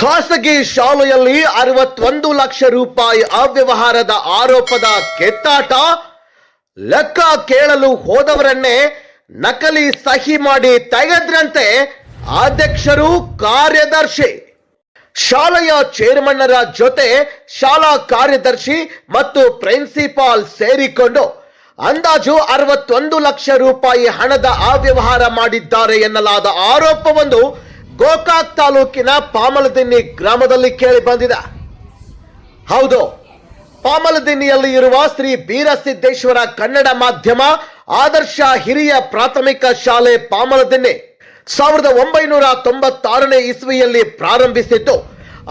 ಖಾಸಗಿ ಶಾಲೆಯಲ್ಲಿ ಅರವತ್ತೊಂದು ಲಕ್ಷ ರೂಪಾಯಿ ಅವ್ಯವಹಾರದ ಆರೋಪದ ಕೆತ್ತಾಟ? ಲೆಕ್ಕ ಕೇಳಲು ಹೋದವರನ್ನೇ ನಕಲಿ ಸಹಿ ಮಾಡಿ ತೆಗೆದ್ರಂತೆ ಅಧ್ಯಕ್ಷರು ಕಾರ್ಯದರ್ಶಿ. ಶಾಲೆಯ ಚೇರ್ಮನ್ನರ ಜೊತೆ ಶಾಲಾ ಕಾರ್ಯದರ್ಶಿ ಮತ್ತು ಪ್ರಿನ್ಸಿಪಾಲ್ ಸೇರಿಕೊಂಡು ಅಂದಾಜು ಅರವತ್ತೊಂದು ಲಕ್ಷ ರೂಪಾಯಿ ಹಣದ ಅವ್ಯವಹಾರ ಮಾಡಿದ್ದಾರೆ ಎನ್ನಲಾದ ಆರೋಪವೊಂದು ಗೋಕಾಕ್ ತಾಲೂಕಿನ ಪಾಮಲದಿನ್ನಿ ಗ್ರಾಮದಲ್ಲಿ ಕೇಳಿ ಬಂದಿದೆ. ಹೌದು, ಪಾಮಲದಿನ್ನಿಯಲ್ಲಿ ಇರುವ ಶ್ರೀ ಬೀರಸಿದ್ದೇಶ್ವರ ಕನ್ನಡ ಮಾಧ್ಯಮ, ಆದರ್ಶ ಹಿರಿಯ ಪ್ರಾಥಮಿಕ ಶಾಲೆ ಪಾಮಲದಿನ್ನಿ ಸಾವಿರದ ಒಂಬೈನೂರ ತೊಂಬತ್ತಾರನೇ ಇಸ್ವಿಯಲ್ಲಿ ಪ್ರಾರಂಭಿಸಿತ್ತು.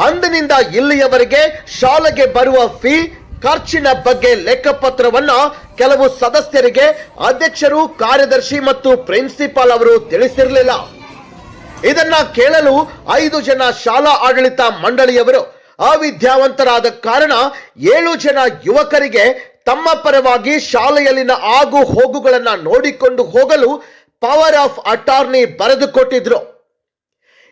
ಅಂದಿನಿಂದ ಇಲ್ಲಿಯವರೆಗೆ ಶಾಲೆಗೆ ಬರುವ ಫೀ ಖರ್ಚಿನ ಬಗ್ಗೆ ಲೆಕ್ಕಪತ್ರವನ್ನು ಕೆಲವು ಸದಸ್ಯರಿಗೆ, ಅಧ್ಯಕ್ಷರು, ಕಾರ್ಯದರ್ಶಿ ಮತ್ತು ಪ್ರಿನ್ಸಿಪಾಲ್ ಅವರು ತಿಳಿಸಿರಲಿಲ್ಲ. ಇದನ್ನ ಕೇಳಲು ಐದು ಜನ ಶಾಲಾ ಆಡಳಿತ ಮಂಡಳಿಯವರು ಅವಿದ್ಯಾವಂತರಾದ ಕಾರಣ ಏಳು ಜನ ಯುವಕರಿಗೆ ತಮ್ಮ ಪರವಾಗಿ ಶಾಲೆಯಲ್ಲಿನ ಆಗು ಹೋಗುಗಳನ್ನು ನೋಡಿಕೊಂಡು ಹೋಗಲು ಪವರ್ ಆಫ್ ಅಟಾರ್ನಿ ಬರೆದುಕೊಟ್ಟಿದ್ರು.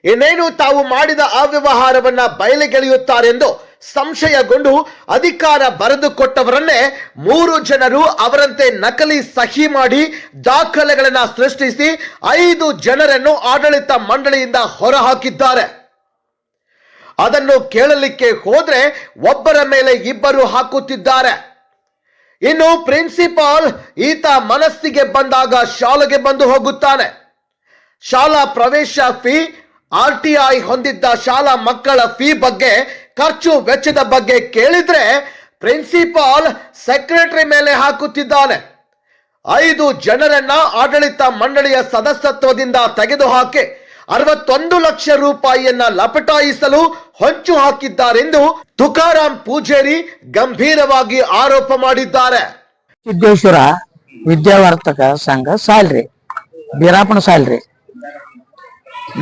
ಇನ್ನೇನು ತಾವು ಮಾಡಿದ ಅವ್ಯವಹಾರವನ್ನ ಬಯಲಿಗೆಳೆಯುತ್ತಾರೆಂದು ಸಂಶಯಗೊಂಡು ಅಧಿಕಾರ ಬರೆದುಕೊಟ್ಟವರನ್ನೇ ಮೂರು ಜನರು ಅವರಂತೆ ನಕಲಿ ಸಹಿ ಮಾಡಿ ದಾಖಲೆಗಳನ್ನ ಸೃಷ್ಟಿಸಿ ಐದು ಜನರನ್ನು ಆಡಳಿತ ಮಂಡಳಿಯಿಂದ ಹೊರಹಾಕಿದ್ದಾರೆ. ಅದನ್ನು ಕೇಳಲಿಕ್ಕೆ ಹೋದ್ರೆ ಒಬ್ಬರ ಮೇಲೆ ಇಬ್ಬರು ಹಾಕುತ್ತಿದ್ದಾರೆ. ಇನ್ನು ಪ್ರಿನ್ಸಿಪಾಲ್ ಈತ ಮನಸ್ಸಿಗೆ ಬಂದಾಗ ಶಾಲೆಗೆ ಬಂದು ಹೋಗುತ್ತಾನೆ. ಶಾಲಾ ಪ್ರವೇಶ ಫೀ, ಆರ್ ಟಿ ಐ ಹೊಂದಿದ್ದ ಶಾಲಾ ಮಕ್ಕಳ ಫೀ ಬಗ್ಗೆ ಖರ್ಚು ವೆಚ್ಚದ ಬಗ್ಗೆ ಕೇಳಿದ್ರೆ ಪ್ರಿನ್ಸಿಪಾಲ್ ಸೆಕ್ರೆಟರಿ ಮೇಲೆ ಹಾಕುತ್ತಿದ್ದಾನೆ. ಐದು ಜನರನ್ನ ಆಡಳಿತ ಮಂಡಳಿಯ ಸದಸ್ಯತ್ವದಿಂದ ತೆಗೆದುಹಾಕಿ ಅರವತ್ತೊಂದು ಲಕ್ಷ ರೂಪಾಯಿಯನ್ನ ಲಪಟಾಯಿಸಲು ಹೊಂಚು ಹಾಕಿದ್ದಾರೆಂದು ತುಕಾರಾಂ ಪೂಜೇರಿ ಗಂಭೀರವಾಗಿ ಆರೋಪ ಮಾಡಿದ್ದಾರೆ. ಸಿದ್ದೇಶ್ವರ ವಿದ್ಯಾವರ್ತಕ ಸಂಘ ಸಾಲ್ರಿ ಬೀರಾಪಣ ಸಾಲ್ರಿ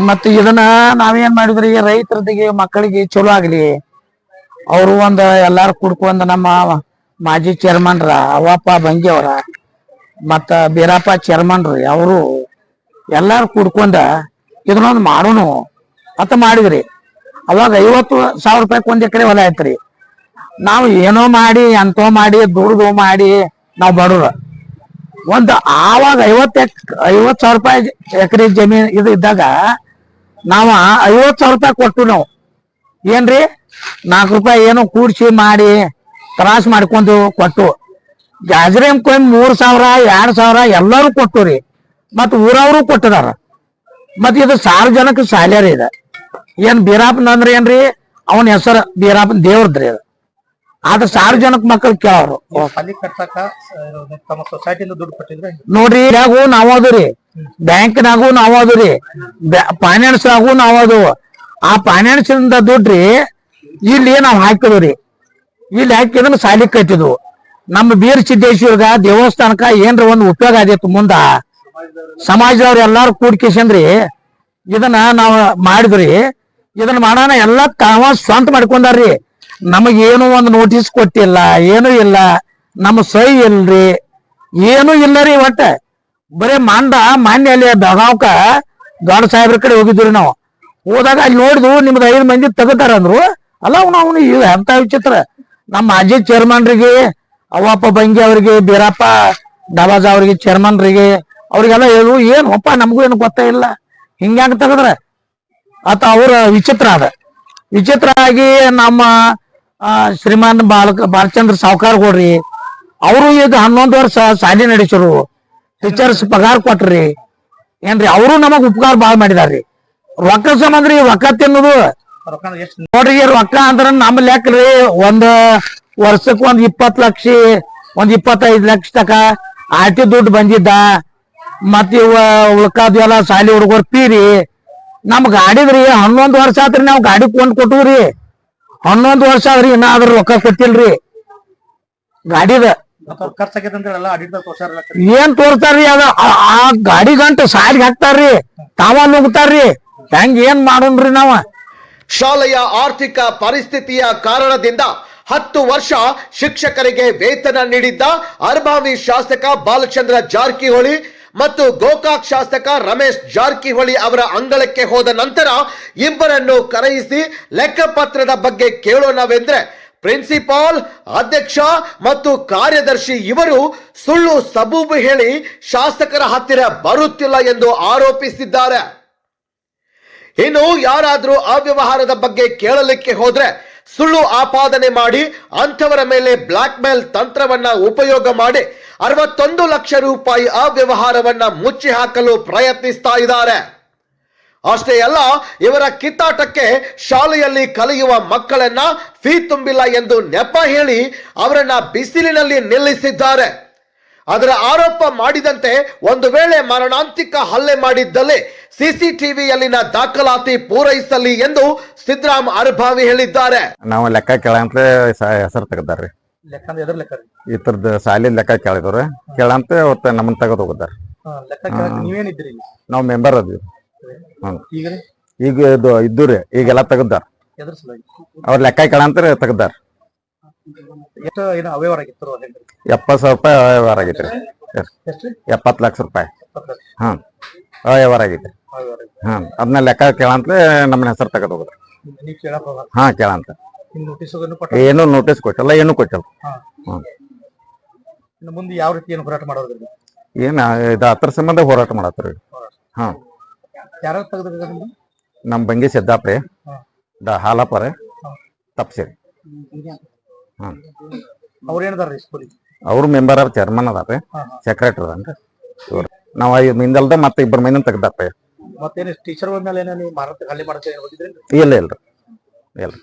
ಮತ್ತ ಇದನ್ನ ನಾವೇನ್ ಮಾಡಿದ್ರಿ? ರೈತರದಿಗೆ ಮಕ್ಕಳಿಗೆ ಚಲೋ ಆಗ್ಲಿ. ಅವರು ಒಂದ್ ಎಲ್ಲಾರು ಕುಡ್ಕೊಂಡ್ ನಮ್ಮ ಮಾಜಿ ಚೇರ್ಮನ್ರ ಅವಪ್ಪ ಬಂಗಿಯವರ ಮತ್ತ ಬೀರಪ್ಪ ಚೇರ್ಮನ್ರಿ ಅವರು ಎಲ್ಲಾರು ಕುಡ್ಕೊಂಡ ಇದನ್ನೊಂದು ಮಾಡೋನು ಅಂತ ಮಾಡಿದ್ರಿ. ಅವಾಗ ಐವತ್ತು ಸಾವಿರ ರೂಪಾಯಿ ಒಂದ್ ಎಕರೆ ಹೊಲ ಐತ್ರಿ. ನಾವು ಏನೋ ಮಾಡಿ, ಎಂತೋ ಮಾಡಿ, ದುಡ್ದು ಮಾಡಿ ನಾವು ಬಡವ್ರ. ಒಂದು ಆವಾಗ ಐವತ್ ಎಕ್ ಐವತ್ ಸಾವಿರ ರೂಪಾಯಿ ಎಕರೆ ಜಮೀನ್ ಇದು ಇದ್ದಾಗ ನಾವ ಐವತ್ ಸಾವಿರ ರೂಪಾಯಿ ಕೊಟ್ಟು ನಾವು. ಏನ್ರಿ? ನಾಲ್ಕು ರೂಪಾಯಿ ಏನೋ ಕೂಡ್ಸಿ ಮಾಡಿ ತ್ರಾಸ್ ಮಾಡ್ಕೊಂಡು ಕೊಟ್ಟು ಜಾಜ್ರೇಮ್ ಕೊಯ್ ಮೂರ್ ಸಾವಿರ ಎರಡ್ ಸಾವಿರ ಎಲ್ಲಾರು ಕೊಟ್ಟು ರೀ ಮತ್ ಊರವರು ಕೊಟ್ಟದಾರ. ಮತ್ ಇದು ಸಾರ್ವಜನಿಕ ಸ್ಯಾಲರಿ ಇದೆ. ಏನ್ ಬೀರಾಪನ್ ಅಂದ್ರೆ ಏನ್ರಿ? ಅವನ ಹೆಸರು ಬೀರಾಪನ್ ದೇವ್ರದ್ರಿ ಅದು. ಆದ್ರೆ ಸಾರ್ವಜನಿಕ ಮಕ್ಕಳು ಕೇಳೋರು. ನೋಡ್ರಿ ನಾವ್ ಅದುರಿ. ಬ್ಯಾಂಕ್ನಾಗೂ ನಾವು ಅದ್ರಿ. ಫೈನಾನ್ಸ್ ನಾಗೂ ನಾವು ಅದು. ಆ ಫೈನಾನ್ಸ್ ಇಂದ ದುಡ್ಡ್ರಿ ಇಲ್ಲಿ ನಾವ್ ಹಾಕಿದ್ರಿ. ಇಲ್ಲಿ ಹಾಕಿದ್ರೆ ಸಾಲಿ ಕಟ್ಟಿದ್ವು. ನಮ್ಮ ಬೀರ್ ಸಿದ್ದೇಶ್ವರ್ಗ ದೇವಸ್ಥಾನಕ್ಕ ಏನ್ರ ಒಂದು ಉಪಯೋಗ ಆದಿತ್ತು ಮುಂದ, ಸಮಾಜದವ್ರ ಎಲ್ಲಾರು ಕೂಡ್ಕೇಶನ್ರಿ ಇದನ್ನ ನಾವು ಮಾಡಿದ್ರಿ. ಇದನ್ನ ಮಾಡೋಣ ಎಲ್ಲಾ ತಾವ ಸ್ವಂತ ಮಾಡ್ಕೊಂಡಾರ್ರಿ. ನಮಗೇನು ಒಂದು ನೋಟಿಸ್ ಕೊಟ್ಟಿಲ್ಲ, ಏನು ಇಲ್ಲ. ನಮ್ಮ ಸಹಿ ಇಲ್ರಿ. ಏನು ಇಲ್ಲ ರೀ ಒಟ್ಟ. ಬರೇ ಮಂಡ ಮಾನ್ಯ ಅಲ್ಲಿ ಬೆಳಗಾವ್ಕ ದೊಡ್ಡ ಸಾಹೇಬ್ರ ಕಡೆ ಹೋಗಿದ್ವಿ ನಾವು. ಹೋದಾಗ ಅಲ್ಲಿ ನೋಡಿದ್ವು ನಿಮ್ದು ಐದು ಮಂದಿ ತಗತಾರ ಅಂದ್ರು. ಅಲ್ಲ ಅವ್ನು ಅವನು ಇದು ಎಂತ ವಿಚಿತ್ರ. ನಮ್ಮ ಮಾಜಿ ಚೇರ್ಮನ್ರಿಗೆ ಅವಪ್ಪ ಬಂಗಿ ಅವ್ರಿಗೆ, ಬೀರಪ್ಪ ಡಬಾಜ ಅವ್ರಿಗೆ ಚೇರ್ಮನ್ರಿಗೆ ಅವ್ರಿಗೆಲ್ಲ ಹೇಳು, ಏನು ಅಪ್ಪ ನಮಗೂ ಏನು ಗೊತ್ತೇ ಇಲ್ಲ. ಹಿಂಗ್ಯಾಂಗ ತೆಗದ್ರ? ಆತ ಅವ್ರ ವಿಚಿತ್ರ ಅದ. ವಿಚಿತ್ರ ಆಗಿ ನಮ್ಮ ಶ್ರೀಮಾನ್ ಬಾಲಕ ಬಾಲಚಂದ್ರ ಸಾಹುಕಾರ ಕೊಡ್ರಿ ಅವರು ಈಗ ಹನ್ನೊಂದು ವರ್ಷ ಸಾಧನೆ ನಡೆಸರು ಟೀಚರ್ಸ್ ಪಗಾರ ಕೊಟ್ರಿ. ಏನ್ರಿ ಅವರು ನಮಗ್ ಉಪಕಾರ ಬಾಳ್ ಮಾಡಿದಾರ್ರಿ. ರೊಕ್ಕ ಸಂಬಂಧ ರೀ, ರೊಕ್ಕ ತಿನ್ನೋದು. ನೋಡ್ರಿ ರೊಕ್ಕ ಅಂದ್ರ ನಮ್ ಲೆಕ್ಕ ರೀ ಒಂದ್ ವರ್ಷಕ್ ಒಂದ್ ಇಪ್ಪತ್ ಲಕ್ಷ, ಒಂದ್ ಇಪ್ಪತ್ತೈದ್ ಲಕ್ಷ ತಕ ಆಟಿ ದುಡ್ಡು ಬಂದಿದ್ದ. ಮತ್ ಇವ ಉಳ್ಕಾದ ಶಾಲಿ ಹುಡುಗರು ಪೀರಿ. ನಮ್ ಗಾಡಿದ್ರಿ, ಹನ್ನೊಂದ್ ವರ್ಷ ಆತ್ರಿ ನಾವ್ ಗಾಡಿ ಕೊಂಡ್ ಕೊಟ್ಟವ್ರಿ ಹನ್ನೊಂದ್ ವರ್ಷ ಆದ್ರಿ ಇನ್ನ ಅದ್ರ ರೊಕ್ಕ ಕೊಟ್ಟಿಲ್ರಿ. ಗಾಡಿದ ಏನ್ ತೋರ್ತಾರ್ರಿ ಅದ? ಆ- ಆ ಗಾಡಿ ಗಂಟು ಸಾರಿಗೆ ಹಾಕ್ತಾರ್ರಿ. ತಾವ ನುಗ್ತಾರ್ರಿ. ಹೆಂಗ್ ಏನ್ ಮಾಡೋಣ್ರಿ ನಾವ? ಶಾಲೆಯ ಆರ್ಥಿಕ ಪರಿಸ್ಥಿತಿಯ ಕಾರಣದಿಂದ ಹತ್ತು ವರ್ಷ ಶಿಕ್ಷಕರಿಗೆ ವೇತನ ನೀಡಿದ್ದ ಅರ್ಭಾವಿ ಶಾಸಕ ಬಾಲಚಂದ್ರ ಜಾರಕಿಹೊಳಿ ಮತ್ತು ಗೋಕಾಕ್ ಶಾಸಕ ರಮೇಶ್ ಜಾರಕಿಹೊಳಿ ಅವರ ಅಂಗಳಕ್ಕೆ ಹೋದ ನಂತರ ಇಬ್ಬರನ್ನು ಕರೆಯಿಸಿ ಲೆಕ್ಕಪತ್ರದ ಬಗ್ಗೆ ಕೇಳೋಣವೆಂದ್ರೆ ಪ್ರಿನ್ಸಿಪಾಲ್, ಅಧ್ಯಕ್ಷ ಮತ್ತು ಕಾರ್ಯದರ್ಶಿ ಇವರು ಸುಳ್ಳು ಸಬೂಬು ಹೇಳಿ ಶಾಸಕರ ಹತ್ತಿರ ಬರುತ್ತಿಲ್ಲ ಎಂದು ಆರೋಪಿಸಿದ್ದಾರೆ. ಇನ್ನು ಯಾರಾದರೂ ಅವ್ಯವಹಾರದ ಬಗ್ಗೆ ಕೇಳಲಿಕ್ಕೆ ಹೋದ್ರೆ ಸುಳ್ಳು ಆಪಾದನೆ ಮಾಡಿ ಅಂಥವರ ಮೇಲೆ ಬ್ಲಾಕ್ ಮೇಲ್ ತಂತ್ರವನ್ನ ಉಪಯೋಗ ಮಾಡಿ ಅರವತ್ತೊಂದು ಲಕ್ಷ ರೂಪಾಯಿ ಅವ್ಯವಹಾರವನ್ನ ಮುಚ್ಚಿ ಹಾಕಲು ಪ್ರಯತ್ನಿಸ್ತಾ ಇದ್ದಾರೆ. ಅಷ್ಟೇ ಅಲ್ಲ ಇವರ ಕಿತ್ತಾಟಕ್ಕೆ ಶಾಲೆಯಲ್ಲಿ ಕಲಿಯುವ ಮಕ್ಕಳನ್ನ ಫೀ ತುಂಬಿಲ್ಲ ಎಂದು ನೆಪ ಹೇಳಿ ಅವರನ್ನ ಬಿಸಿಲಿನಲ್ಲಿ ನಿಲ್ಲಿಸಿದ್ದಾರೆ. ಅದರ ಆರೋಪ ಮಾಡಿದಂತೆ ಒಂದು ವೇಳೆ ಮರಣಾಂತಿಕ ಹಲ್ಲೆ ಮಾಡಿದ್ದಲ್ಲಿ ಸಿಸಿಟಿವಿಯಲ್ಲಿನ ದಾಖಲಾತಿ ಪೂರೈಸಲಿ ಎಂದು ಸಿದ್ದರಾಮ್ ಅರ್ಭಾವಿ ಹೇಳಿದ್ದಾರೆ. ನಾವು ಲೆಕ್ಕ ಕೇಳಂತೆ ಹೆಸರು ತೆಗೆದಾರ್ರಿ. ಈ ತರದ ಎದ್ರ ಲೆಕ್ಕ ರೀ? ಕೇಳಂತೆ ಸಾಲಿ ಲೆಕ್ಕ ಕೇಳಿದವ್ರೆ ಕೇಳಂತ ಅವತ್ತು ನಮ್ಮನ್ನ ತೆಗೆದು ಹೋಗಿದ್ದಾರೆ ನಾವು ಮೆಂಬರ್ ಅದ್ವಿ. ಈಗ ರೀ ಈಗ ಇದು ಇದ್ದು ರೀ ಈಗೆಲ್ಲ ತೆಗ್ದಾರ. ಎದ್ರ ಸಲುವಾಗಿ ಅವ್ರ ಲೆಕ್ಕ ಕೇಳಂತ ತೆಗ್ದಾರ. ಎಷ್ಟು ಏನೋ ಅವ್ಯವಹಾರ ಆಗಿತ್ತು ಹೇಳ್ರಿ ಎಪ್ಪತ್ತು ಸಾವಿರ ರೂಪಾಯಿ ಅವ್ಯವಹಾರ ಆಗೈತ್ರಿ ಎಷ್ಟು ಎಪ್ಪತ್ತು ಲಕ್ಷ ರೂಪಾಯಿ. ಲಕ್ಷ. ವ್ಯವಹಾರ ಆಗೈತ್ರಿ ಅವ್ಯವಹಾರ ಆಗಿತ್ತು. ಹಾಂ ಅದನ್ನ ಲೆಕ್ಕ ಕೇಳಂತ ನಮ್ಮ ಹೆಸರು ತೆಗೆದು ಹೋಗಿದ್ರು ನೀವ್ ಕೇಳಪ್ಪ ಹೋಗಲ್ಲ ಹಾ ಕೇಳಂತ ನೋಟಿಸ್ ಕೊಟ್ಟ ಏನು ನೋಟಿಸ್ ಕೊಟ್ಟಿಲ್ಲ ಏನು ಕೊಟ್ಟಿಲ್ಲ. ಹಾಂ. ಹ್ಮ್ ಇನ್ನು ಮುಂದೆ ಯಾವ ರೀತಿ ಏನು ಹೋರಾಟ ಮಾಡೋದ್ರಿ ಏನು ಇದು ಅದ್ರ ಸಂಬಂಧ ಹೋರಾಟ ಮಾಡತ್ರಿ ಹಾ. ಯಾರು ನಮ್ ಬಂಗಿ ಸಿದ್ದಾಪ್ರೆ ಹಾ. ದ ಹಾಲಪ್ಪರೆ ಹಾ. ತಪ್ಸಿರಿ ಹ್ಮ್ ಅವ್ರು ಸ್ಕೂಲಿಗೆ ಅವ್ರು ಮೆಂಬರ್ ಆಫ್ ಚೇರ್ಮನ್ ಅದಾರ್ರಿ ಹಾ ಹಾ. ಸೆಕ್ರೆಟರಿ ಅಂತ ಇವ್ರು. ನಾವ್ ಮಿಂದಲ್ದ ಮಂದಲ್ದ ಮತ್ತೆ ಇಬ್ಬರ ಮೈನ ತೆಗ್ದಪ್ಪ ಮತ್ತೇನು ಟೀಚರ್ ಮೇಲೆ ಹಳ್ಳಿ ಹೋಗಿದ್ರಿ ಇಲ್ಲ ಇಲ್ರಿ ಇಲ್ರಿ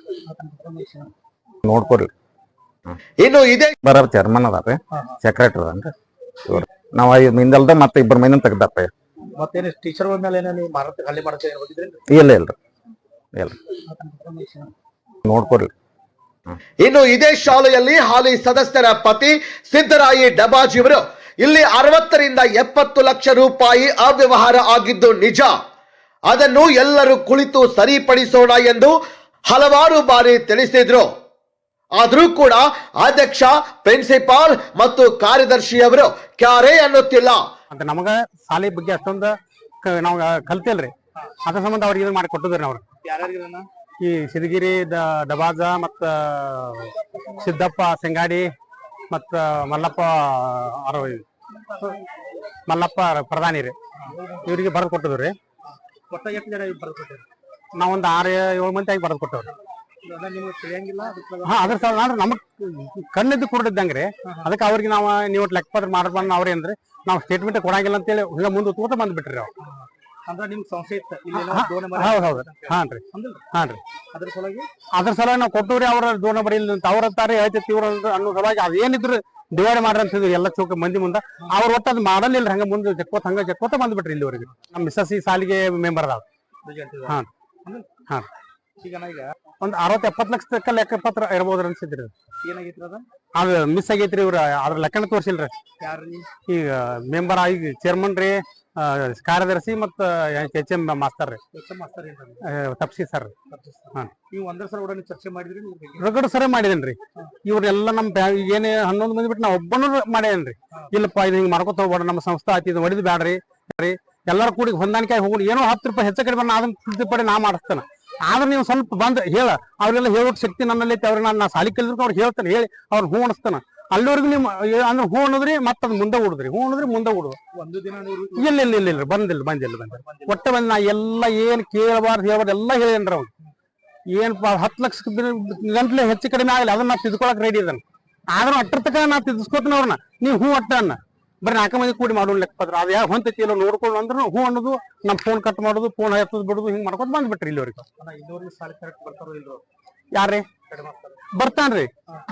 ನೋಡ್ಕೊಡ್ರಿ ಇನ್ನು ಇದೇ ಬರ ಚೇರ್ಮನ್ ಅದಾರ್ರಿ ಹಾ ಹಾ. ಸೆಕ್ರೆಟರಿ ಅಂತ ಇವ್ರು. ನಾವ್ ಮಿಂದಲ್ದ ಮಂದಲ್ದ ಮತ್ತೆ ಇಬ್ಬರ ಮೈನ ತೆಗ್ದಾರ್ರಿ ಮತ್ತೇನು ಟೀಚರ್ ಮೇಲೆ ಏನೋ ನೀವು ಇಲ್ಲ ಇಲ್ಲ. ನೋಡ್ಕೊಡ್ರಿ ಇನ್ನು ಇದೇ ಶಾಲೆಯಲ್ಲಿ ಹಾಲಿ ಸದಸ್ಯರ ಪತಿ ಸಿದ್ದರಾಯಿ ಡಬಾಜಿ ಅವರು ಇಲ್ಲಿ ಅರವತ್ತರಿಂದ ಎಪ್ಪತ್ತು ಲಕ್ಷ ರೂಪಾಯಿ ಅವ್ಯವಹಾರ ಆಗಿದ್ದು ನಿಜ. ಅದನ್ನು ಎಲ್ಲರೂ ಕುಳಿತು ಸರಿಪಡಿಸೋಣ ಎಂದು ಹಲವಾರು ಬಾರಿ ತಿಳಿಸಿದ್ರು. ಆದರೂ ಕೂಡ ಅಧ್ಯಕ್ಷ ಪ್ರಿನ್ಸಿಪಾಲ್ ಮತ್ತು ಕಾರ್ಯದರ್ಶಿಯವರು ಕ್ಯಾರೇ ಅನ್ನುತ್ತಿಲ್ಲ. ಅಂತ ನಮಗ ಸಾಲಿ ಬಗ್ಗೆ ಅಷ್ಟೊಂದು ನಾವ್ ಕಲ್ತಿಲ್ರಿ. ಅದ್ರ ಸಂಬಂಧ ಅವ್ರಿಗೆ ಇದನ್ನ ಮಾಡಿ ಕೊಟ್ಟಿದ್ರಿ ಅವ್ರು. ಈ ಸಿದಗಿರಿ ದ ಡಬಾಜ ಮತ್ತ ಸಿದ್ದಪ್ಪ ಸಿಂಗಾಡಿ ಮತ್ತ ಮಲ್ಲಪ್ಪ ಅರ ಮಲ್ಲಪ್ಪ ಪ್ರಧಾನಿ ರೀ. ಇವರಿಗೆ ಬರೆದು ಕೊಟ್ಟಿದ್ರಿ. ನಾವೊಂದು ಆರು ಏಳು ಮಂದಿ ಆಗಿ ಬರೆದು ಕೊಟ್ಟವ್ರಿ. ಹಾ ಅದ್ರ ಸಲ ಅಂದ್ರೆ ನಮಗ್ ಕಣ್ಣಿದ್ದು ಕುರುಡಿದ್ದಂಗ್ರಿ. ಅದಕ್ಕೆ ಅವ್ರಿಗೆ ನಾವು ನೀವು ಲೆಕ್ಕಪತ್ರ ಮಾಡ್ಬಂದ್ ಅವ್ರೇನ್ರಿ ನಾವು ಸ್ಟೇಟ್ಮೆಂಟ್ ಕೊಡಂಗಿಲ್ಲ ಅಂತೇಳಿ ಹಿಂಗ ಮುಂದೆ ತೂತ ಬಂದ್ಬಿಟ್ರಿ ಅವ್ರು. ಅಂದ್ರೆ ಇತ್ತು? ಇಲ್ಲಿ ಹಾ, ದೋಣೆ ರೀ ಹೌದ್ ಹೌದು. ಅಂದಿಲ್ಲ ಹಾನ್ರಿ ಅದ್ರ ಸಲುವಾಗಿ? ಅದ್ರ ಸಲುವಾಗಿ ನಾವು ಕೊಟ್ಟವ್ರಿ ಅವ್ರ ದೂರ ಬರೀ ಅವ್ರ ಅಂತಾರೆ ಹೇಳ್ತೈತಿ ಇವ್ರ ಅನ್ನೋ ಸಲುವಾಗಿ ಅದೇನಿದ್ರು ಡಿವೈಡ್ ಮಾಡ್ರಿ ಅಂತಿದ್ರು ಎಲ್ಲ ಚೌಕ ಮಂದಿ ಮುಂದೆ. ಅವ್ರ ಒಟ್ಟ ಅದು ಮಾಡಲಿಲ್ಲ ಹಂಗ ಮುಂದೆ ಜಕ್ಕೋತ ಹಂಗ ಜಕ್ಕೋತ ಬಂದ್ಬಿಟ್ರಿ ಇಲ್ಲಿವರೆಗೆ ನಮ್ಮ ಮಿಸ್ಸಸ್ ಈ ಸಾಲಿಗೆ ಮೆಂಬರ್ ಅದಾವ ಹಾ ಹಾ ಈಗ ಈಗ ಒಂದ್ ಅರವತ್ ಎಪ್ಪತ್ ಲಕ್ಷ ತಕ್ಕ ಲೆಕ್ಕಪತ್ರ ಇರ್ಬೋದ್ರ ಅನ್ಸಿದ್ರಿ. ಏನಾಗೈತ್ರಿ ಅದ? ಅದು ಮಿಸ್ ಆಗೈತ್ರಿ ಇವ್ರ ಅದ್ರ ಲೆಕ್ಕನ ತೋರ್ಸಿಲ್ರಿ. ಈಗ ಮೆಂಬರ್ ಆಗಿ ಚೇರ್ಮನ್ ರೀ ಆ, ಕಾರ್ಯದರ್ಶಿ ಮತ್ತ ಎಚ್ ಎಂ ಮಾಸ್ತರ್ ರೀ. ಕೆಲಸ ಮಾಸ್ತರ್ ಏನ್ರಿ ಆ, ತಪ್ಸಿ ಸರ್ ಹಾ. ನೀವು ಒಂದ್ರ ಸಲ ಚರ್ಚೆ ಮಾಡಿದ್ರಿ ನೀವು ಬಗ್ಗೆ? ರಗಡ್ ಸರಿ ಮಾಡಿದೇನ್ರಿ. ಇವ್ರೆಲ್ಲ ನಮ್ ಬ್ಯಾ- ಏನೇ ಹನ್ನೊಂದು ಮಂದಿ ಬಿಟ್ಟು ನಾ ಒಬ್ಬನು ಮಾಡೇನ್ರಿ ಇಲ್ಲಪ್ಪ ಇದು ಹಿಂಗ್ ಮಾಡ್ಕೊತ ಹೋಗ್ಬೇಡ ನಮ್ಮ ಸಂಸ್ಥೆ ಆಯ್ತು ಇದು ಹೊಡಿದ್ ಬ್ಯಾಡ್ರಿ. ರೀ. ಎಲ್ಲಾರು ಕೂಡಿ ಹೊಂದಾಣಿಕೆ ಹೋಗಿ ಏನೋ ಹತ್ತು ರೂಪಾಯಿ ಹೆಚ್ಚು ಕಡಿಮೆ ಅದನ್ನ ತಿದ್ದುಪಡಿ ನಾ ಮಾಡಿಸ್ತೇನೆ. ಆದ್ರೆ ನೀವು ಸ್ವಲ್ಪ ಬಂದ್ ಹೇಳ. ಅವ್ರೆಲ್ಲ ಹೇಳೋಕ್ ಶಕ್ತಿ ನನ್ನಲ್ಲಿ ಐತಿ ಅವ್ರಿಗೆ ನಾನು ಸಾಲಿ ಕಲಿದ್ರು ಅವ್ರು ಹೇಳ್ತಾನೆ ಹೇಳಿ ಅವ್ರು ಹೂ ಅನಿಸ್ತಾನ ಅಲ್ಲಿವರೆಗೂ ನೀವು ಅಂದ್ರೆ ಹೂ ಅನ್ನೋದ್ರಿ ಮತ್ತೆ ಅದು ಮುಂದೆ ಹುಡುದ್ರಿ ಹೂ ಅನ್ನೋದ್ರಿ ಮುಂದೆ ಉಡುದು. ದಿನ ಇಲ್ಲ ಇಲ್ಲ ಇಲ್ಲ ಇಲ್ಲ ಬಂದಿಲ್ಲ ಬಂದಿಲ್ಲ ಬಂದಿಲ್ಲ. ಒಟ್ಟ ಬಂದ್ ನಾ ಎಲ್ಲ ಏನ್ ಕೇಳಬಾರ್ದು ಹೇಳ್ಬಾರ್ದು ಎಲ್ಲ ಹೇಳೇನ್ರಿ ಅವ್ನು. ಏನ್ ಹತ್ತು ಲಕ್ಷ ಗಂಟ್ಲೆ ಹೆಚ್ಚು ಕಡಿಮೆ ಆಗಲಿ ಅದನ್ನ ನಾ ತಿದ್ಕೊಳಕ್ ರೆಡಿ ಇದನ್. ಆದ್ರೂ ಅಟ್ಟರ್ತಕ ತಕ ನಾ ತಿದ್ಸ್ಕೊತೀನಿ ಅವ್ರನ್ನ. ನೀವು ಹೂ ಅಟ್ಟ ಅನ್ನ. ಬರೀ ನಾಲ್ಕು ಮಂದಿ ಕೂಡಿ ಮಾಡೋಣ ಲೆಕ್ಕಪತ್ರ ಅದು ಯಾವ ಹೊಂತೈತಿ ಇಲ್ಲ ನೋಡ್ಕೊಂಡು ಅಂದ್ರೂ ಹೂ ಅನ್ನೋದು ನಮ್ ಫೋನ್ ಕಟ್ ಮಾಡೋದು ಫೋನ್ ಎತ್ತದ್ ಬಿಡುದು, ಹಿಂಗ್ ಮಾಡ್ಕೊಂತ ಬಂದ್ಬಿಟ್ರಿ ಇಲ್ಲಿವರೆಗೆ. ಯಾರ್ರಿ? ಬರ್ತಾನ್ರಿ.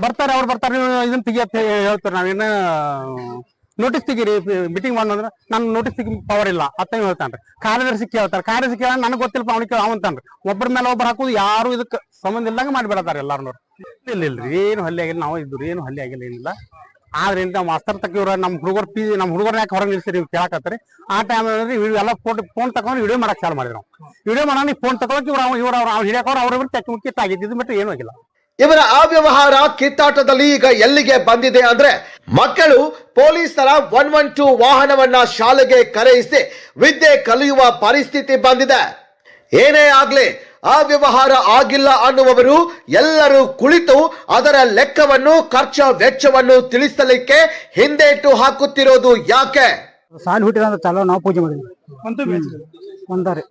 ಬರ್ತಾರೆ, ಅವ್ರು ಬರ್ತಾರೆ. ಇದನ್ನ ತೆಗಿಯತ್ ಹೇಳ್ತಾರೆ ನಾವೇನ ನೋಟಿಸ್ ತೆಗೀರಿ ಮೀಟಿಂಗ್ ಮಾಡೋದ್ರ ನಾನು ನೋಟಿಸ್ ತೆಗಿ ಪವರ್ ಇಲ್ಲ. ಅತ್ತ ಹೇಳ್ತಾನ್ರಿ. ಕಾರ್ಯದರ್ಶಿ ಕೇಳ್ತಾರೆ ಕಾರ್ಯದರ್ಶಿ ಕೇಳ ನನಗೆ ಗೊತ್ತಿಲ್ಲ ಕೇಳ ಅವಂತಾನ್ರಿ ಒಬ್ಬರ ಮೇಲೆ ಒಬ್ಬರು ಹಾಕೋದು ಯಾರು ಇದಕ್ಕೆ ಸಂಬಂಧ ಇಲ್ಲಂಗ ಮಾಡಿಬಿಡತಾರ ಎಲ್ಲಾರು ಇಲ್ಲ ಇಲ್ರಿ, ಏನು ಹಲ್ಲೆ ಆಗಿಲ್ಲ. ನಾವು ಇದ್ರು ಏನು ಹಲ್ಲೆ ಆಗಿಲ್ಲ, ಏನಿಲ್ಲ. ಆದ್ರೆ ಮಾಸ್ತರ್ ತಕ್ಕ ಇವ್ರ ನಮ್ ಹುಡುಗರ್ ಪಿ ನಮ್ಮ ಹುಡುಗರ್ ಯಾಕೆ ಹೊರಗೆ ನಿಲ್ಸಿರಿ ಕೇಳಕತ್ರಿ ಆ ಟೈಮ್ ಇವೆಲ್ಲ ಫೋಟೋ ಫೋನ್ ತಕೊಂಡು ವಿಡಿಯೋ ಮಾಡಕ್ ಚಾಲು ಮಾಡಿದ್ರು. ವಿಡಿಯೋ ಮಾಡೋಣ ಫೋನ್ ತಗೊಳಕ್ ಇವ್ರು, ಇವ್ರ, ಅವ್ರು ಅವ್ರು ಅವ್ರ ಮುಕ್ಕಿ ಇದು ಬಿಟ್ಟು ಏನೂ ಆಗಿಲ್ಲ. ಇವರ ಅವ್ಯವಹಾರ ಕಿತ್ತಾಟದಲ್ಲಿ ಈಗ ಎಲ್ಲಿಗೆ ಬಂದಿದೆ ಅಂದ್ರೆ ಮಕ್ಕಳು ಪೊಲೀಸರ ಒನ್ ಒನ್ ಟೂ ವಾಹನವನ್ನ ಶಾಲೆಗೆ ಕರೆಯಿಸಿ ವಿದ್ಯೆ ಕಲಿಯುವ ಪರಿಸ್ಥಿತಿ ಬಂದಿದೆ. ಏನೇ ಆಗ್ಲಿ ಆ ವ್ಯವಹಾರ ಆಗಿಲ್ಲ ಅನ್ನುವವರು ಎಲ್ಲರೂ ಕುಳಿತು ಅದರ ಲೆಕ್ಕವನ್ನು ಖರ್ಚ ವೆಚ್ಚವನ್ನು ತಿಳಿಸಲಿಕ್ಕೆ ಹಿಂದೇಟು ಹಾಕುತ್ತಿರೋದು ಯಾಕೆ? ಸಾಲಿ ಹುಟ್ಟಿದ ಚಲೋ ನಾವು ಪೂಜೆ ಮಾಡಿದ್ವಿ. ಒಂದಾರಿ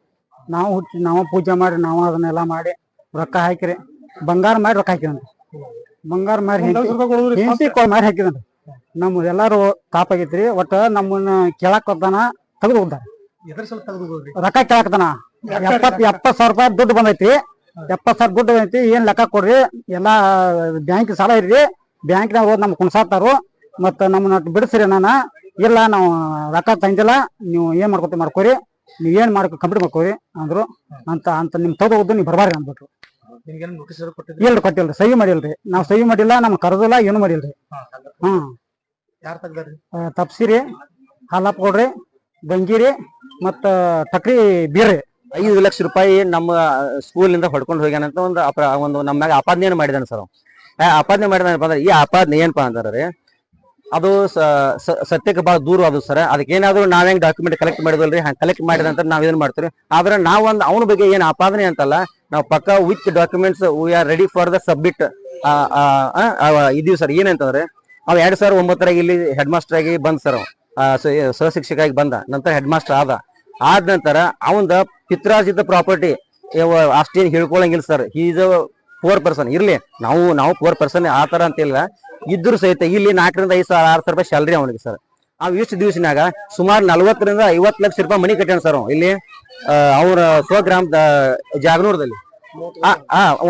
ನಾವು ಹುಟ್ಟಿ ನಾವು ಪೂಜೆ ಮಾಡಿ ನಾವು ಅದನ್ನೆಲ್ಲ ಮಾಡಿ ರೊಕ್ಕ ಹಾಕಿರಿ. ಬಂಗಾರ ಮಾಡಿ ರೊಕ್ಕ ಹಾಕಿದಂತ ಬಂಗಾರ ಮಾರಿ ಮಾಡಿ ಮಾರಿ ನಮ್ ನಮ್ಮ ಎಲ್ಲಾರು ತಾಪಾಗೈತ್ರಿ ಒಟ್ಟ ನಮ್ಮನ್ನ ಕೇಳಕ್ ಹೋಗ್ತಾನ ತೆಗೆದು ಹೋಗ್ತಾರ. ರೊಕ್ಕ ಕೇಳಕತ್ತಾನ. ಎಪ್ಪತ್ ಎಪ್ಪತ್ ಸಾವಿರ ರೂಪಾಯಿ ದುಡ್ಡು ಬಂದೈತಿ ಎಪ್ಪತ್ ಸಾವಿರ ದುಡ್ಡು ಬಂದೈತಿ ಏನ್ ಲೆಕ್ಕ ಕೊಡ್ರಿ? ಎಲ್ಲಾ ಬ್ಯಾಂಕ್ ಸಾಲ ಇರ್ರಿ. ಬ್ಯಾಂಕ್ನಾಗ ಹೋದ್ ನಮ್ ಕುಣಸಾತಾರು ಮತ್ತ ನಮ್ಮನ್ನ ಬಿಡಿಸ್ರಿ ನಾನ ಇಲ್ಲ, ನಾವು ರೊಕ್ಕ ತಂದಿಲ್ಲ. ನೀವು ಏನ್ ಮಾಡ್ಕೊತೀವಿ ಮಾಡ್ಕೋರಿ? ನೀವ್ ಏನ್ ಮಾಡ್ಕೊ ಕಂಪ್ಲೀಟ್ ಮಾಡ್ಕೋರಿ ಅಂದ್ರು. ಅಂತ ಅಂತ ನಿಮ್ ತಗೋದು ನೀವು ಬರ್ಬಾರಿ ಅಂದ್ಬಿಟ್ರು. ಇಲ್ರಿ, ಕೊಟ್ಟಿಲ್ರಿ. ಸಹಿ ಮಾಡಿಲ್ರಿ. ನಾವ್ ಸಹಿ ಮಾಡಿಲ್ಲ, ನಮ್ ಕರೆದಿಲ್ಲ, ಏನು ಮಾಡಿಲ್ರಿ. ಹ್ಮ್. ತಪ್ಸಿರಿ. ಹಾಲಪ್ಪ ಕೊಡ್ರಿ ಬಂಗಿರಿ, ಮತ್ತ ತಕ್ರಿ ಬೀರ್ರಿ. ಐದು ಲಕ್ಷ ರೂಪಾಯಿ ನಮ್ಮ ಸ್ಕೂಲಿಂದ ಹೊಡ್ಕೊಂಡು ಹೋಗ್ಯಾನಂತ ಒಂದು ಅಪ ಒಂದು ನಮ್ಮ ಮ್ಯಾಗ ಆಪಾದನೆ ಮಾಡಿದಾನೆ ಸರ್ ಆಪಾದನೆ ಮಾಡಿದಾನಪ್ಪ ಅಂದ್ರೆ ಈ ಆಪಾದನೆ ಏನಪ್ಪಾ ಅಂತಂದ್ರೆ ಅದು ಸತ್ಯಕ್ಕೆ ಬಹಳ ದೂರ ಅದು ಸರ್. ಅದಕ್ಕೆ ಏನಾದ್ರು ನಾವ್ ಹೆಂಗ್ ಡಾಕ್ಯುಮೆಂಟ್ ಕಲೆಕ್ಟ್ ಮಾಡಿದ್ವಲ್ರಿ? ಹಂಗೆ ಕಲೆಕ್ಟ್ ಮಾಡಿದ ನಂತರ ನಾವ್ ಏನ್ ಮಾಡ್ತೀವಿ. ಆದ್ರೆ ನಾವ್ ಒಂದ್ ಅವನ ಬಗ್ಗೆ ಏನ್ ಆಪಾದನೆ ಅಂತಲ್ಲ, ನಾವು ಪಕ್ಕ with documents we are ready for the submit ಇದೀವಿ ಸರ್. ಏನಂತಂದ್ರೆ, ಅವ್ ಎರಡ್ ಸಾವಿರದ ಒಂಬತ್ತರಾಗಿ ಇಲ್ಲಿ ಹೆಡ್ ಮಾಸ್ಟರ್ ಆಗಿ ಬಂದ್ ಸರ್ ಸಹಶಿಕ್ಷಕ ಆಗಿ ಬಂದ. ನಂತರ ಹೆಡ್ ಮಾಸ್ಟರ್ ಆದ. ಆದ ನಂತರ ಅವಂದ ಪಿತ್ರಾರ್ಜಿತ ಪ್ರಾಪರ್ಟಿ ಅಷ್ಟೇನು ಹೇಳ್ಕೊಳಂಗಿಲ್ಲ ಸರ್ ಈಸ್ ಫೋರ್ ಪರ್ಸನ್ ಇರ್ಲಿ, ನಾವು ನಾವು ಫೋರ್ ಪರ್ಸನ್ ಆ ಥರ ಅಂತಿಲ್ಲ ಇದ್ರು ಸಹಿತ ಇಲ್ಲಿ ನಾಲ್ಕರಿಂದ ಐದು ಸಾವಿರ, ಆರು ಸಾವಿರ ರೂಪಾಯಿ ಸ್ಯಾಲ್ರಿ ಅವನಿಗೆ ಸರ್ ಅವ್ ಇಷ್ಟು ದಿವಸನಾಗ ಸುಮಾರು ನಲ್ವತ್ತರಿಂದ ಐವತ್ತು ಲಕ್ಷ ರೂಪಾಯಿ ಮನಿ ಕಟ್ಟಾನ ಸರ್ ಇಲ್ಲಿ ಅವ್ರ ಸ್ವಗ್ರಾಮದ ಜಾಗನೂರದಲ್ಲಿ.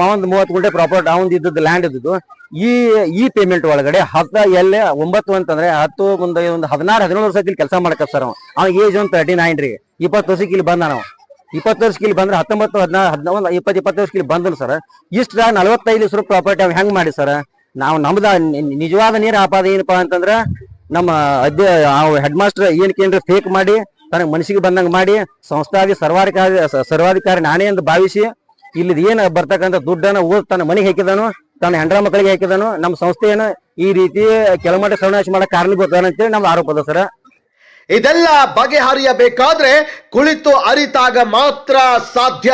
ಒಂದ್ ಮೂವತ್ತು ಗುಂಟೆ ಪ್ರಾಪರ್ಟಿ ಅವಂದ್ ಇದ್ದದ್ದು ಲ್ಯಾಂಡ್ ಇದ್ದದ್ದು. ಈ ಈ ಪೇಮೆಂಟ್ ಒಳಗಡೆ ಹತ್ತ ಎಲ್ಲೇ ಒಂಬತ್ತು ಅಂತಂದ್ರೆ ಹತ್ತು ಮುಂದೆ ಒಂದು ಹದಿನಾರು, ಹದಿನೇಳು ವರ್ಷ ಕೆಲಸ ಮಾಡಕ ಸರ್ ಅವ ಅವ್ನಿಗೆ ಏಜ್ ಒಂದು ತರ್ಟಿ ನೈನ್ ರೀ. ಇಪ್ಪತ್ತು ವರ್ಷಕ್ಕೆ ಇಲ್ಲಿ ಬಂದ ನಾವು ಇಪ್ಪತ್ತು ವರ್ಷಕ್ಕೆ ಇಲ್ಲಿ ಬಂದ್ರೆ ಹತ್ತೊಂಬತ್ತು, ಹದಿನಾ, ಹದಿನೊಂದು, ಇಪ್ಪತ್ತು ಇಪ್ಪತ್ತು ವರ್ಷಕ್ಕೆ ಇಲ್ಲಿ ಬಂದನು ಸರ್. ಇಷ್ಟ ನಲವತ್ತೈದು ಲಕ್ಷ ಪ್ರಾಪರ್ಟಿ ಅವ್ ಹೆಂಗ್ ಮಾಡಿ ಸರ್? ನಾವು ನಮ್ದ ನಿಜವಾದ ನೀರ್ ಆಪಾದ ಏನಪ್ಪಾ ಅಂತಂದ್ರ ನಮ್ಮ ಅಧ್ಯ ಹೆಡ್ ಮಾಸ್ಟರ್ ಏನಕ್ಕೇನ್ರಿ ಫೇಕ್ ಮಾಡಿ, ತನಗೆ ಮನಸ್ಸಿಗೆ ಬಂದಂಗ ಮಾಡಿ, ಸಂಸ್ಥಾದಿ ಸರ್ವಾಧಿಕಾರಿ ಸರ್ವಾಧಿಕಾರಿ ನಾನೇ ಅಂತ ಭಾವಿಸಿ ಇಲ್ಲಿ ಏನು ಬರ್ತಕ್ಕಂಥ ದುಡ್ಡನ್ನ ಓದ್ ತನ್ನ ಮನೆಗೆ ಹಾಕಿದಾನು, ತನ್ನ ಹೆಂಡ್ರ ಮಕ್ಕಳಿಗೆ ಹಾಕಿದಾನು, ನಮ್ಮ ಸಂಸ್ಥೆಯನ್ನು ಈ ರೀತಿ ಕೆಲಮಟ್ಟ ಸರ್ವನಾಶ ಮಾಡಕ್ ಕಾರಣ ಅಂತೇಳಿ ನಮ್ದು ಆರೋಪ ಅದ ಸರ್. ಇದೆಲ್ಲ ಬಗೆಹರಿಯಬೇಕಾದ್ರೆ ಕುಳಿತು ಅರಿತಾಗ ಮಾತ್ರ ಸಾಧ್ಯ.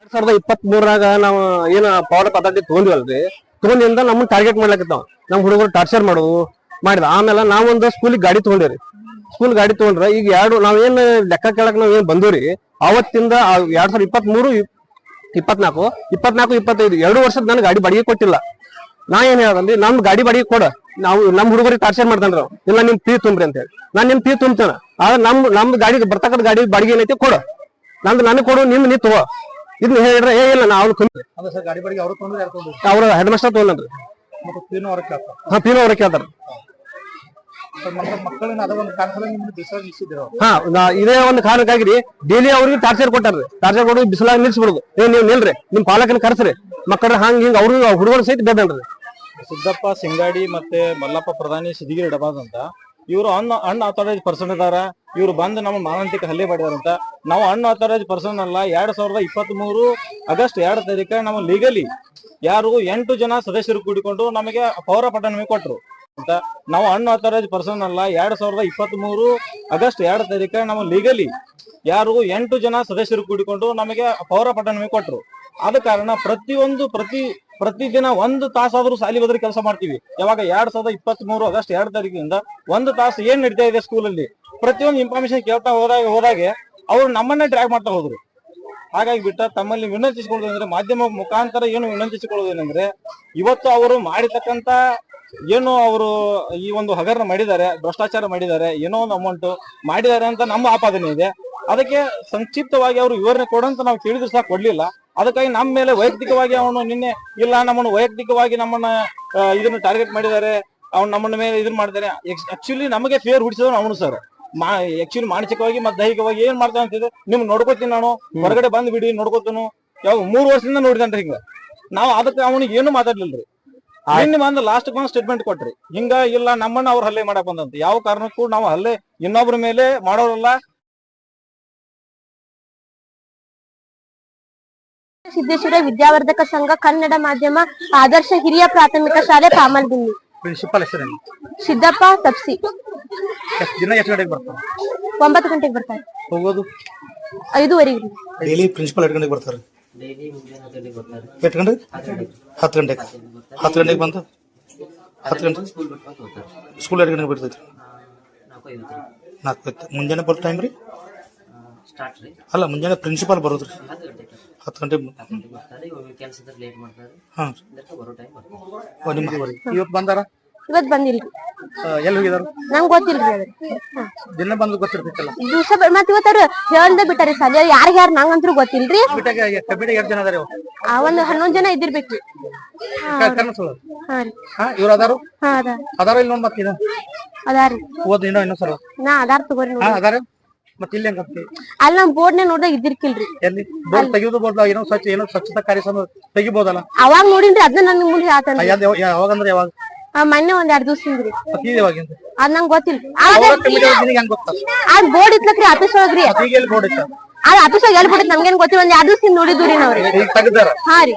ಎರಡ್ ಸಾವಿರದ ಇಪ್ಪತ್ತ್ ಮೂರಾಗ ನಾವು ಏನ ಪವರ್ ಪದ್ಧತಿ ತಗೊಂಡಿವಲ್ರಿ? ತಗೊಂಡಿಂದ ನಮ್ಮನ್ನ ಟಾರ್ಗೆಟ್ ಮಾಡ್ಲಕತ್ತಾವ ನಮ್ ಹುಡುಗರು ಟಾರ್ಚರ್ ಮಾಡೋದು, ಮಾಡಿದ. ಆಮೇಲೆ ನಾವೊಂದು ಸ್ಕೂಲಿಗೆ ಗಾಡಿ ತಗೊಂಡಿವ್ರಿ. ಸ್ಕೂಲ್ ಗಾಡಿ ತಗೊಂಡ್ರ ಈಗ ಎರಡು ನಾವೇನ್ ಲೆಕ್ಕ ಕೇಳಕ್ ನಾವ್ ಏನ್ ಬಂದಿವ್ರಿ? ಅವತ್ತಿಂದ ಆ ಎರಡ್ ಸಾವಿರದ ಇಪ್ಪತ್ತ್ ಮೂರು ಇಪ್ಪತ್ನಾಲ್ಕು ಇಪ್ಪತ್ನಾಲ್ಕು, ಇಪ್ಪತ್ತೈದು, ಎರಡು ವರ್ಷದ ನಾನು ಗಾಡಿ ಬಾಡಿಗೆ ಕೊಟ್ಟಿಲ್ಲ. ನಾ ಏನ್ ಹೇಳಿ ನಮ್ ಗಾಡಿ ಬಾಡಿಗೆ ಕೊಡ. ನಾವು ನಮ್ ಹುಡುಗರಿಗೆ ಟಾರ್ಚರ್ ಮಾಡ್ತಾನ್ರಿ. ಇಲ್ಲ ನಿಮ್ ಫೀ ತುಂಬ್ರಿ ಅಂತ ಹೇಳಿ. ನಾನ್ ನಿಮ್ ಫೀ ತುಂಬ್ತೇನೆ. ಆದ್ರೆ ನಮ್ ನಮ್ ಗಾಡಿ ಬರ್ತಕ್ಕಂಥ ಗಾಡಿ ಬಾಡಿಗೆ ಏನೈತಿ ಕೊಡು. ನಂದು ನನಗೆ ಕೊಡು ನಿಮ್ ನೀ ತಗೋ. ಇದನ್ನ ಹೇಳಿದ್ರೆ ಏ ಇಲ್ಲ ನಾ ಅವ್ರು ಅವ್ರ ಹೆಡ್ ಮಾಸ್ಟರ್ ತಗೊಂಡ್ರಿ ಹಾ ಪೀನೋ ಅವ್ರ ಕೇಳ್ತಾರ. ಮಕ್ಕಳನ್ನ ಅದ ಒಂದು ನಿಲ್ಸಿದ್ರು ಹಾ ನಾ- ಇದೇ ಒಂದು ಕಾರಣಕ್ಕಾಗಿ ಡೈಲಿ ಅವ್ರಿಗೆ ಟಾರ್ಚರ್ ಕೊಟ್ಟಾರ್ರಿ ಟಾರ್ಚರ್ ಕೊಡು ಬಿಸಿಲಾಗ ನಿಲ್ಸ್ಬಿಡುದು ಏ ನೀವು ನಿಲ್ರಿ ನಿಮ್ ಪಾಲಕನ ಕರ್ಸ್ರಿ. ಮಕ್ಕಳ ಹಂಗ ಹಿಂಗ ಅವ್ರು ಹುಡುಗರು ಸಹಿತ ಬೇಡಲ್ರಿ ಸಿದ್ದಪ್ಪ ಸಿಂಗಾಡಿ ಮತ್ತೆ ಮಲ್ಲಪ್ಪ ಪ್ರಧಾನಿ ಸಿದಿಗಿರಿ ಡಬಾದ್ ಅಂತ ಇವರು ಅಣ್ಣ ಅನ್ ಅಥರೈಸ್ ಪರ್ಸನ್ ಇದಾರ. ಇವ್ರು ಬಂದು ನಮ್ಮ ಮಾನಂತಿಕ ಹಲ್ಲೆ ಮಾಡಿದಾರಂತ ನಾವು ಅಣ್ಣ ಅಥರೈಸ್ ಪರ್ಸನ್ ಅಲ್ಲ ಎರಡ್ ಸಾವಿರದ ಇಪ್ಪತ್ತ್ ಮೂರು ಆಗಸ್ಟ್ ಎರಡು ತಾರೀಕ ನಮ್ಮ ಲೀಗಲಿ ಯಾರು ಎಂಟು ಜನ ಸದಸ್ಯರು ಕೂಡಿಕೊಂಡು ನಮಗೆ ಪೌರ ಪಟ್ಟಣ ಕೊಟ್ರು. ಅಂತ. ನಾವು ಅಣ್ಣ ಅಥರೈಸ್ ಪರ್ಸನ್ ಅಲ್ಲ. ಎರಡ್ ಸಾವಿರದ ಇಪ್ಪತ್ತ್ ಮೂರು ಆಗಸ್ಟ್ ಎರಡ್ ತಾರೀಕ ನಮ್ಮ ಲೀಗಲಿ ಯಾರು ಎಂಟು ಜನ ಸದಸ್ಯರು ಕೂಡಿಕೊಂಡು ನಮಗೆ ಪೌರ ಪಟ್ಟಣ ಕೊಟ್ರು. ಆದ ಕಾರಣ ಪ್ರತಿಯೊಂದು ಪ್ರತಿ, ಪ್ರತಿದಿನ ಒಂದು ತಾಸಾದ್ರೂ ಸಾಲಿ ಬದ್ರಿ ಕೆಲಸ ಮಾಡ್ತೀವಿ. ಯಾವಾಗ ಎರಡ್ ಸಾವಿರದ ಇಪ್ಪತ್ತ್ ಮೂರು ಆಗಸ್ಟ್ ಎರಡ್ ತಾರೀಕಿನಿಂದ ಒಂದು ತಾಸು ಏನ್ ನಡೀತಾ ಇದೆ ಸ್ಕೂಲಲ್ಲಿ ಪ್ರತಿಯೊಂದು ಇನ್ಫಾರ್ಮೇಶನ್ ಕೇಳ್ತಾ ಹೋದಾಗ ಹೋದಾಗೆ ಅವ್ರು ನಮ್ಮನ್ನೇ ಡ್ರ್ಯಾಗ್ ಮಾಡ್ತಾ ಹೋದ್ರು. ಹಾಗಾಗಿ ಬಿಟ್ಟ ತಮ್ಮಲ್ಲಿ ವಿನಂತಿಸಿಕೊಳ್ಳೋದಂದ್ರೆ ಮಾಧ್ಯಮ ಮುಖಾಂತರ ಏನು ವಿನಂತಿಸಿಕೊಳ್ಳೋದೇನೆಂದ್ರೆ, ಇವತ್ತು ಅವರು ಮಾಡಿರ್ತಕ್ಕಂತ ಏನು ಅವರು ಈ ಒಂದು ಹಗರಣ ಮಾಡಿದ್ದಾರೆ ಭ್ರಷ್ಟಾಚಾರ ಮಾಡಿದ್ದಾರೆ ಏನೋ ಒಂದು ಅಮೌಂಟ್ ಮಾಡಿದ್ದಾರೆ ಅಂತ ನಮ್ಮ ಆಪಾದನೆ ಇದೆ. ಅದಕ್ಕೆ ಸಂಕ್ಷಿಪ್ತವಾಗಿ ಅವರು ವಿವರಣೆ ಕೊಡಂತ ನಾವು ಕೇಳಿದ್ರು ಸಹ ಕೊಡ್ಲಿಲ್ಲ. ಅದಕ್ಕಾಗಿ ನಮ್ಮ ಮೇಲೆ ವೈಯಕ್ತಿಕವಾಗಿ ಅವನು ನಿನ್ನೆ ಇಲ್ಲ ನಮ್ಮನ್ನು ವೈಯಕ್ತಿಕವಾಗಿ ನಮ್ಮನ್ನ ಇದನ್ನ ಟಾರ್ಗೆಟ್ ಮಾಡಿದ್ದಾರೆ ಅವ್ನು ನಮ್ಮನ್ನ ಮೇಲೆ ಇದನ್ನ ಮಾಡಿದ್ದಾರೆ ಆಕ್ಚುಲಿ ನಮಗೆ ಫೇರ್ ಹುಡ್ಸಿದ್ರು ಅವನು ಸರ್ ಮಾ ಆಕ್ಚುಲಿ ಮಾನಸಿಕವಾಗಿ ಮತ್ತೆ ದೈಹಿಕವಾಗಿ ಏನ್ ಮಾಡ್ತಾನೆ ಅಂತಿದ್ರು ನಿಮ್ ನೋಡ್ಕೋತೀನಿ ನಾನು. ಹೊರಗಡೆ ಬಂದ್ ಬಿಡಿ ನೋಡ್ಕೋತೀನಿ. ಯಾವ ಮೂರು ವರ್ಷದಿಂದ ನೋಡಿದನ್ರಿ ಹಿಂಗ. ನಾವು ಅದಕ್ಕೆ ಅವನಿಗೆ ಏನು ಮಾತಾಡ್ಲಿಲ್ರಿ. ನಿನ್ನೆ ಬಂದ ಲಾಸ್ಟ್ ಬಂದ್ ಸ್ಟೇಟ್ಮೆಂಟ್ ಕೊಟ್ರಿ. ಹಿಂಗ ಇಲ್ಲ ನಮ್ಮನ್ನ ಅವ್ರ ಹಲ್ಲೆ ಮಾಡಕ್ ಬಂದಂತ. ಯಾವ ಕಾರಣಕ್ಕೂ ನಾವು ಹಲ್ಲೆ ಇನ್ನೊಬ್ರ ಮೇಲೆ ಮಾಡೋರಲ್ಲ. ಸಿದ್ದೇಶ್ವರ ವಿದ್ಯಾವರ್ಧಕ ಸಂಘ ಕನ್ನಡ ಮಾಧ್ಯಮ ಆದರ್ಶ ಹಿರಿಯ ಪ್ರಾಥಮಿಕ ಶಾಲೆ ಪಾಮಲ್ಗುಂದಿ ಪ್ರಿನ್ಸಿಪಾಲ್ ಹೆಸರೇನು ಸಿದ್ದಪ್ಪ ತಪ್ಸಿ. ಎಷ್ಟ್ ದಿನ ಎಷ್ಟು ಗಂಟೆಗೆ ಬರ್ತಾರೆ? ಒಂಬತ್ತು ಗಂಟೆಗೆ ಬರ್ತಾರೆ. ಹೋಗೋದು? ಐದುವರೆಗೆ. ಡೈಲಿ ಪ್ರಿನ್ಸಿಪಾಲ್ ಎಷ್ಟು ಗಂಟೆಗೆ ಬರ್ತಾರೆ? ಎಷ್ಟು ಗಂಟೆಗೆ? ಹತ್ತು ಗಂಟೆಗೆ. ಹತ್ತು ಗಂಟೆಗೆ. ಬಂದು? ಹತ್ತು ಗಂಟೆ ಸ್ಕೂಲ್ ಎರಡು ಗಂಟೆಗೆ ಬಿಡ್ತೈತಿ? ನಾಲ್ಕು ಐತೆ ಮುಂಜಾನೆ ಬರೋ ಟೈಮ್ ರೀ? ಅಲ್ಲ ಮುಂಜಾನೆ ಪ್ರಿನ್ಸಿಪಾಲ್ ಬರೋದು ರೀ. ಹತ್ತು ಗಂಟೆಗೆ. ಹಾಂ. ಇವತ್ತು ಬಂದಾರ? ಇವತ್ ಬಂದಿಲ್ರಿ ಎಲ್ಲಿ ಹೋಗಿದಾರ? ನಂಗ್ ಗೊತ್ತಿಲ್ರಿ ಅದ್ರ ದಿನ ಬಂದು ಗೊತ್ತಿರ್ತೈತಲ್ಲ ದಿವ್ಸ ಮತ್ ಇವತ್ತಾರ ಹೇಳ್ದ ಬಿಟ್ಟಾರಿ ಸಾಲಿ ಯಾರ್ ಯಾರು ನಂಗಂತ್ರು ಗೊತ್ತಿಲ್ರಿ? ಕಮಿಟಿಗೆ ಕಮಿಟಿಗೆ ಎಷ್ಟು ಜನ ಅದಾರ ಆ ಒಂದ್ ಹನ್ನೊಂದ್ ಜನ ಇದ್ದಿರ್ಬೇಕ್ರಿ ಕನ್ನಡ ಹಾ ರೀ. ಹಾ ಇವ್ರು ಅದಾರು? ಹಾ ಅದ ಅದಾರ ಇಲ್ಲಿ ನೋಡಿ ಮತ್ತೆ ಇದು ಅದಾರಿ ಓದ್ ಇನ್ನೂ ಇನ್ನೂ ಸಲ ನಾ ಅದಾರ್ ತಗೋರಿ ಹಾ ನೋಡಿ ಅದಾರ? ಮತ್ತೆ ಇಲ್ಲಿ ಹೆಂಗಂತ ಅಲ್ಲಿ ನಮ್ ಬೋರ್ಡ್ನೇ ನೋಡ್ದಾಗ ಇದ್ದಿರ್ಕಿಲ್ರಿ. ಎಲ್ಲಿ? ಬೋರ್ಡ್ ತೆಗಿಯೋದು ಬೋರ್ಡ್ ಏನೋ ಸ್ವಚ್ಛ ಏನೋ ಸ್ವಚ್ಛತಾ ಕಾರ್ಯಕ್ರಮ ತೆಗಿಬೋದಲ್ಲ? ಅವಾಗ ನೋಡಿನ್ರಿ ಅದನ್ನ ನನ್ ಮುಂದೆ ಹೇಳ್ತಾನೆ ಯಾವ್ದು ಯಾವಾಗಂದ್ರೆ ಯಾವಾಗ? ಆ ಮೊನ್ನೆ ಒಂದ್ ಎರಡ್ ದಿವ್ಸ ಹಿಂದ್ರಿ. ಅದ್ ನಂಗ್ ಗೊತ್ತಿಲ್ಲ. ಅದ್ ಬೋರ್ಡ್ ಇತ್ಲಕ್ರಿ ಆಫೀಸ್ ಒಳಗ್ರಿ. ಅದ್ ಆಫೀಸ್ ಒಳಗ್ ಎಲ್ಲಿ ಬಿಟ್ಟಿದ್ ನಮ್ಗೇನ್ ಗೊತ್ತಿಲ್ಲ ಒಂದ್ ಎರಡ್ ದಿವ್ಸ ಹಿಂದ್ ನೋಡಿದ್ರಿ ನಾವ್ರಿ. ಹಾ ರೀ.